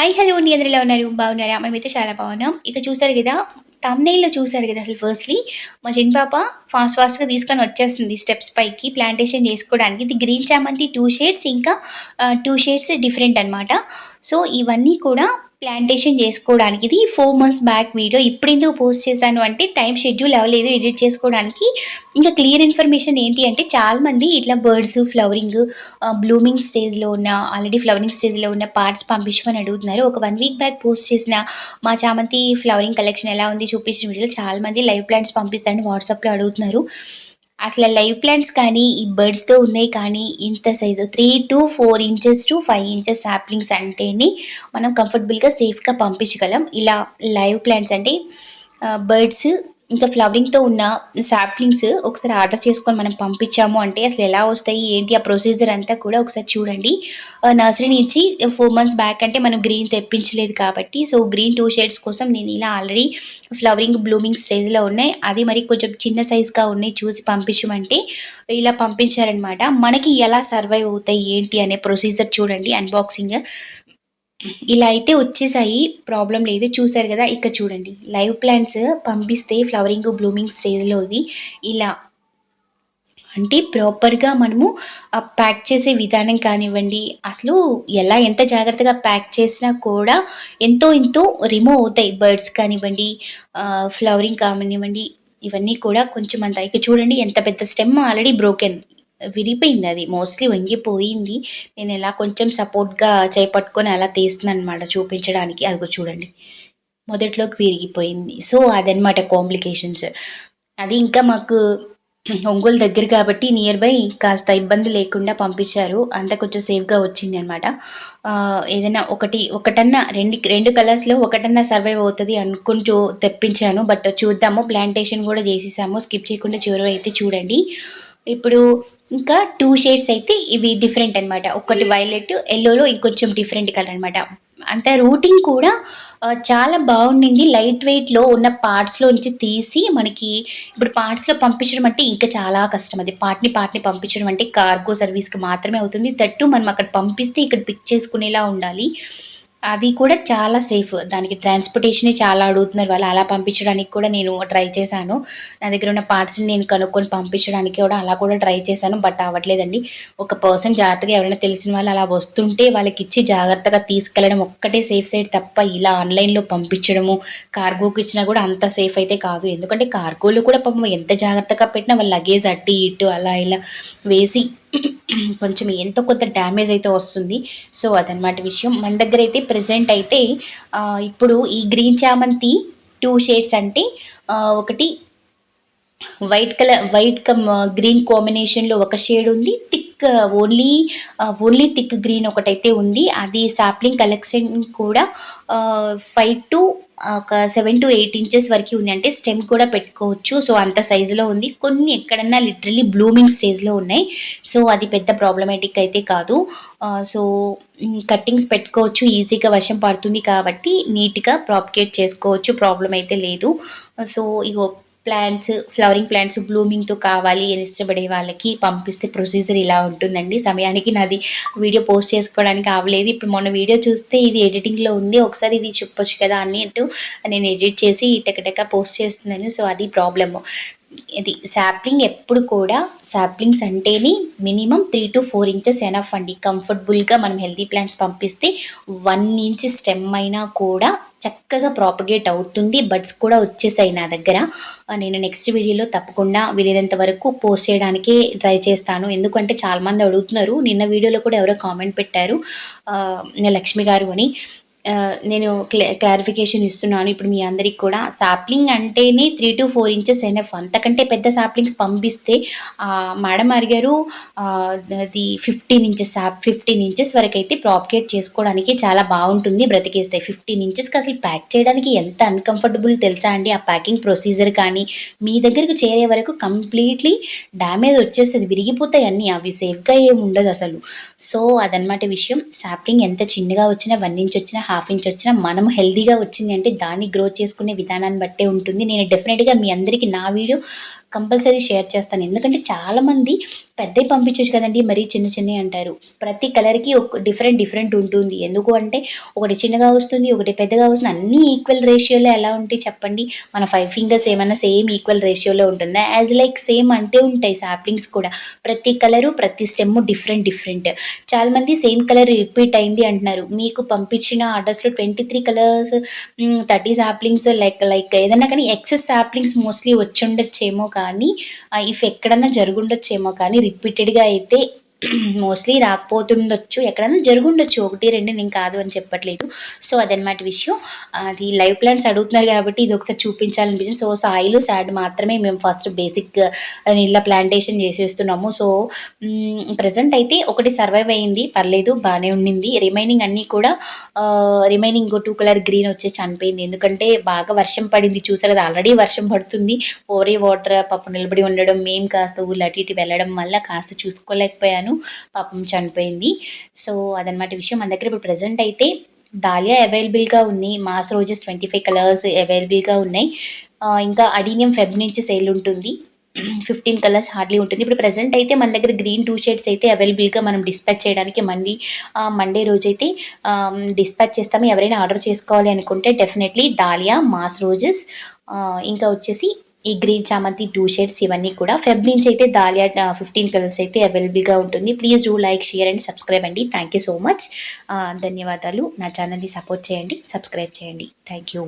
High hello నీ అందరు ఉన్నారు. బాగున్నారా? మేమైతే చాలా బాగున్నాం. ఇక చూసారు కదా తమ్నైల్లో చూసారు కదా అసలు ఫస్ట్లీ మా చిన్న పాప ఫాస్ట్ ఫాస్ట్గా తీసుకొని వచ్చేస్తుంది స్టెప్స్ పైకి ప్లాంటేషన్ చేసుకోవడానికి. ఇది గ్రీన్ చామంతి టూ షేడ్స్ ఇంకా టూ షేడ్స్ డిఫరెంట్ అనమాట సో ఇవన్నీ కూడా ప్లాంటేషన్ చేసుకోవడానికి ఇది ఫోర్ మంత్స్ బ్యాక్ వీడియో ఇప్పుడు ఎందుకు పోస్ట్ చేశాను అంటే టైం షెడ్యూల్ అవ్వలేదు ఎడిట్ చేసుకోవడానికి. ఇంకా క్లియర్ ఇన్ఫర్మేషన్ ఏంటి అంటే చాలామంది ఇట్లా బర్డ్స్ ఫ్లవరింగ్ బ్లూమింగ్ స్టేజ్లో ఉన్న ఆల్రెడీ ఫ్లవరింగ్ స్టేజ్లో ఉన్న పార్ట్స్ పంపించమని అడుగుతున్నారు. ఒక వన్ వీక్ బ్యాక్ పోస్ట్ చేసిన మా చామంతి ఫ్లవరింగ్ కలెక్షన్ ఎలా ఉంది చూపించిన వీడియోలో చాలామంది లైవ్ ప్లాంట్స్ పంపిస్తారని వాట్సాప్లో అడుగుతున్నారు. అసలు లైవ్ ప్లాంట్స్ కానీ ఈ బర్డ్స్తో ఉన్నాయి కానీ ఇంత size three to four inches to five inches saplings అంటేని మనం కంఫర్టబుల్గా సేఫ్గా పంపించగలం. ఇలా లైవ్ ప్లాంట్స్ అంటే బర్డ్స్ ఇంకా ఫ్లవరింగ్తో ఉన్న సాప్లింగ్స్ ఒకసారి ఆర్డర్ చేసుకొని మనం పంపించాము అంటే అసలు ఎలా వస్తాయి ఏంటి ఆ ప్రొసీజర్ అంతా కూడా ఒకసారి చూడండి. నర్సరీ నుంచి ఫోర్ మంత్స్ బ్యాక్ అంటే మనం గ్రీన్ తెప్పించలేదు కాబట్టి సో గ్రీన్ టూ షేడ్స్ కోసం నేను ఇలా ఆల్రెడీ ఫ్లవరింగ్ బ్లూమింగ్ స్టేజ్లో ఉన్నాయి. అది మరి కొంచెం చిన్న సైజ్గా ఉన్నాయి చూసి పంపించమంటే ఇలా పంపించారనమాట మనకి ఎలా సర్వైవ్ అవుతాయి ఏంటి అనే ప్రొసీజర్ చూడండి అన్బాక్సింగ్ ఇలా అయితే వచ్చేసాయి. ప్రాబ్లం లేదు. చూసారు కదా? ఇక్కడ చూడండి. లైవ్ ప్లాంట్స్ పంపిస్తే ఫ్లవరింగ్ బ్లూమింగ్ స్టేజ్లో ఇవి ఇలా అంటే ప్రాపర్గా మనము ప్యాక్ చేసే విధానం కానివ్వండి. అసలు ఎలా ఎంత జాగ్రత్తగా ప్యాక్ చేసినా కూడా ఎంతో ఎంతో రిమూవ్ అవుతాయి. బర్డ్స్ కానివ్వండి ఫ్లవరింగ్ కానివ్వండి ఇవన్నీ కూడా కొంచెం అంత. ఇక చూడండి ఎంత పెద్ద స్టెమ్ ఆల్రెడీ బ్రోకెన్. విరిగిపోయింది అది. మోస్ట్లీ వంగిపోయింది నేను ఎలా కొంచెం సపోర్ట్గా చేపట్టుకొని అలా తీస్తున్నాను అనమాట చూపించడానికి. అదిగో చూడండి. మొదట్లోకి విరిగిపోయింది. సో అదనమాట కాంప్లికేషన్స్ అది ఇంకా మాకు ఒంగోలు దగ్గర కాబట్టి నియర్ బై కాస్త ఇబ్బంది లేకుండా పంపించారు. అంతా కొంచెం సేఫ్గా వచ్చింది అనమాట ఏదైనా ఒకటి ఒకటన్నా రెండు రెండు కలర్స్లో ఒకటన్నా సర్వైవ్ అవుతుంది అనుకుంటూ తెప్పించాను. బట్ చూద్దాము. ప్లాంటేషన్ కూడా చేసేసాము. స్కిప్ చేయకుండా చివరి అయితే చూడండి. ఇప్పుడు ఇంకా టూ షేడ్స్ అయితే ఇవి డిఫరెంట్ అనమాట ఒకటి వైలెట్ ఎల్లోలో ఇంకొంచెం డిఫరెంట్ కలర్ అనమాట అంత రూటింగ్ కూడా చాలా బాగుండింది. లైట్ వెయిట్లో ఉన్న పార్ట్స్లో నుంచి తీసి మనకి ఇప్పుడు పార్ట్స్లో పంపించడం అంటే ఇంకా చాలా కష్టం అది. పార్ట్ని పార్ట్ని పంపించడం అంటే కార్గో సర్వీస్కి మాత్రమే అవుతుంది. దట్టు మనం అక్కడ పంపిస్తే ఇక్కడ పిక్ చేసుకునేలా ఉండాలి. అది కూడా చాలా సేఫ్ దానికి ట్రాన్స్పోర్టేషనే చాలా అడుగుతున్నారు వాళ్ళు. అలా పంపించడానికి కూడా నేను ట్రై చేశాను. నా దగ్గర ఉన్న పార్ట్స్ని నేను కనుక్కొని పంపించడానికి కూడా అలా కూడా ట్రై చేశాను బట్ అవ్వట్లేదండి. ఒక పర్సన్ జాగ్రత్తగా ఎవరైనా తెలిసిన వాళ్ళు అలా వస్తుంటే వాళ్ళకి ఇచ్చి జాగ్రత్తగా తీసుకెళ్ళడం ఒక్కటే సేఫ్ సైడ్ తప్ప ఇలా ఆన్లైన్లో పంపించడము కార్గోకి ఇచ్చినా కూడా అంత సేఫ్ అయితే కాదు. ఎందుకంటే కార్గోలు కూడా పాపం ఎంత జాగ్రత్తగా పెట్టినా వాళ్ళ లగేజ్ అట్టి ఇటు అలా ఇలా వేసి కొంచెం ఎంతో కొంత డ్యామేజ్ అయితే వస్తుంది. సో అదనమాట విషయం. మన దగ్గర అయితే ప్రజెంట్ అయితే ఇప్పుడు ఈ గ్రీన్ చామంతి టూ షేడ్స్ అంటే ఒకటి white colour white come green కాంబినేషన్లో ఒక షేడ్ ఉంది. Thick only only thick green ఒకటైతే ఉంది. అది సాప్లింగ్ కలెక్షన్ కూడా ఫైవ్ టు ఒక సెవెన్ టు ఎయిట్ ఇంచెస్ వరకు ఉంది. అంటే స్టెమ్ కూడా పెట్టుకోవచ్చు. సో అంత సైజులో ఉంది. కొన్ని ఎక్కడన్నా లిటరలీ బ్లూమింగ్ స్టేజ్లో ఉన్నాయి. సో అది పెద్ద ప్రాబ్లమేటిక్ అయితే కాదు. సో కట్టింగ్స్ పెట్టుకోవచ్చు. ఈజీగా వర్షం పడుతుంది కాబట్టి నీట్గా ప్రాపికేట్ చేసుకోవచ్చు. ప్రాబ్లం అయితే లేదు. సో ఇగో ప్లాంట్స్ ఫ్లవరింగ్ ప్లాంట్స్ బ్లూమింగ్తో కావాలి అని ఇష్టపడే వాళ్ళకి పంపిస్తే ప్రొసీజర్ ఇలా ఉంటుందండి. సమయానికి నాది వీడియో పోస్ట్ చేసుకోవడానికి అవ్వలేదు ఇప్పుడు మొన్న వీడియో చూస్తే ఇది ఎడిటింగ్లో ఉంది. ఒకసారి ఇది చెప్పొచ్చు కదా అన్నట్టు నేను ఎడిట్ చేసి టెకటెక పోస్ట్ చేస్తున్నాను. సో అది ప్రాబ్లము. ఇది శాప్లింగ్ ఎప్పుడు కూడా శాప్లింగ్స్ అంటేనే minimum three to four inches enough అండి. కంఫర్టబుల్గా మనం హెల్తీ ప్లాంట్స్ పంపిస్తే వన్ ఇంచ్ స్టెమ్ అయినా కూడా చక్కగా ప్రాపగేట్ అవుతుంది. బడ్స్ కూడా వచ్చేసాయి నా దగ్గర. నేను నెక్స్ట్ వీడియోలో తప్పకుండా వీలైనంత వరకు పోస్ట్ చేయడానికి ట్రై చేస్తాను. ఎందుకంటే చాలామంది అడుగుతున్నారు. నిన్న వీడియోలో కూడా ఎవరో కామెంట్ పెట్టారు. లక్ష్మి గారు అని. నేను క్లారిఫికేషన్ ఇస్తున్నాను. ఇప్పుడు మీ అందరికి కూడా సాప్లింగ్ అంటేనే three to four inches enough అంతకంటే పెద్ద సాప్లింగ్స్ పంపిస్తే మేడం అడిగారు అది ఫిఫ్టీన్ ఇంచెస్ సాప్ ఫిఫ్టీన్ ఇంచెస్ వరకు అయితే ప్రాప్కేట్ చేసుకోవడానికి చాలా బాగుంటుంది బ్రతికేస్తాయి ఫిఫ్టీన్ ఇంచెస్కి అసలు ప్యాక్ చేయడానికి ఎంత అన్కంఫర్టబుల్ తెలుసా అండి? ఆ ప్యాకింగ్ ప్రొసీజర్ కానీ మీ దగ్గరకు చేరే వరకు కంప్లీట్లీ డ్యామేజ్ వచ్చేస్తుంది విరిగిపోతాయి అన్నీ. అవి సేఫ్గా ఏమి ఉండదు అసలు. సో అదనమాట విషయం. సాప్లింగ్ ఎంత చిన్నగా వచ్చినా వన్ ఇంచ్ వచ్చినా హాఫ్ ఇంచ్ వచ్చినా మనం హెల్దీగా వచ్చింది అంటే దాన్ని గ్రో చేసుకునే విధానాన్ని బట్టే ఉంటుంది. నేను డెఫినెట్గా మీ అందరికీ నా వీడియో కంపల్సరీ షేర్ చేస్తాను. ఎందుకంటే చాలామంది పెద్దవి పంపించవచ్చు కదండి మరీ చిన్న చిన్నవి అంటారు. ప్రతి కలర్కి ఒక డిఫరెంట్ డిఫరెంట్ ఉంటుంది. ఎందుకు అంటే ఒకటి చిన్నగా వస్తుంది ఒకటి పెద్దగా వస్తుంది. అన్నీ ఈక్వల్ రేషియోలో ఎలా ఉంటాయి చెప్పండి. మన ఫైవ్ ఫింగర్స్ ఏమైనా సేమ్ ఈక్వల్ రేషియోలో ఉంటుందా? యాజ్ లైక్ సేమ్ అంతే ఉంటాయి సాప్లింగ్స్ కూడా. ప్రతి కలరు ప్రతి స్టెమ్ డిఫరెంట్ డిఫరెంట్ చాలామంది సేమ్ కలర్ రిపీట్ అయింది అంటున్నారు. మీకు పంపించిన ఆర్డర్స్లో twenty three colours thirty saplings like like ఏదైనా కానీ ఎక్సెస్ సాప్లింగ్స్ మోస్ట్లీ వచ్చి ఉండొచ్చేమో కానీ ఇఫ్ ఎక్కడన్నా జరుగుండొచ్చేమో కానీ రిపీటెడ్గా అయితే మోస్ట్లీ రాకపోతుండొచ్చు ఎక్కడన్నా జరుగుండొచ్చు ఒకటి రెండు నేను కాదు అని చెప్పట్లేదు. సో అదనమాట విషయం. అది లైవ్ ప్లాంట్స్ అడుగుతున్నారు కాబట్టి ఇది ఒకసారి చూపించాలనిపించింది సో సాయిలు శాడ్ మాత్రమే మేము ఫస్ట్ బేసిక్ ఇలా ప్లాంటేషన్ చేసేస్తున్నాము. సో ప్రజెంట్ అయితే ఒకటి సర్వైవ్ అయింది. పర్లేదు బాగానే ఉండింది. రిమైనింగ్ అన్నీ కూడా రిమైనింగ్ టూ కలర్ గ్రీన్ వచ్చి చనిపోయింది. ఎందుకంటే బాగా వర్షం పడింది. చూసారు కదా ఆల్రెడీ వర్షం పడుతుంది. ఓరే వాటర్ పప్పు నిలబడి ఉండడం మేము కాస్త ఊళ్ళు అటు ఇటు వెళ్ళడం వల్ల కాస్త చూసుకోలేకపోయాను. పాపం చనిపోయింది. సో అదనమాట విషయం. మన దగ్గర ఇప్పుడు ప్రజెంట్ అయితే దాలియా అవైలబుల్గా ఉంది moss roses twenty five colours అవైలబుల్గా ఉన్నాయి. ఇంకా అడీనియం ఫెబ్ నుంచి సేల్ ఉంటుంది. ఫిఫ్టీన్ కలర్స్ హార్డ్లీ ఉంటుంది. ఇప్పుడు ప్రజెంట్ అయితే మన దగ్గర గ్రీన్ టూ షేడ్స్ అయితే అవైలబుల్గా మనం డిస్పాచ్ చేయడానికి మండే మండే రోజైతే డిస్పాచ్ చేస్తాము. ఎవరైనా ఆర్డర్ చేసుకోవాలి అనుకుంటే డెఫినెట్లీ దాలియా మాస్ రోజెస్ ఇంకా వచ్చేసి ఈ గ్రీన్ చామంతి టూ షేడ్స్ ఇవన్నీ కూడా. ఫెబ్ నుంచి అయితే దాలియా ఫిఫ్టీన్ కలర్స్ అయితే అవైలబుల్గా ఉంటుంది. Please do like share and subscribe అండి. థ్యాంక్ యూ సో మచ్ ధన్యవాదాలు. నా ఛానల్ని సపోర్ట్ చేయండి. సబ్స్క్రైబ్ చేయండి. Thank you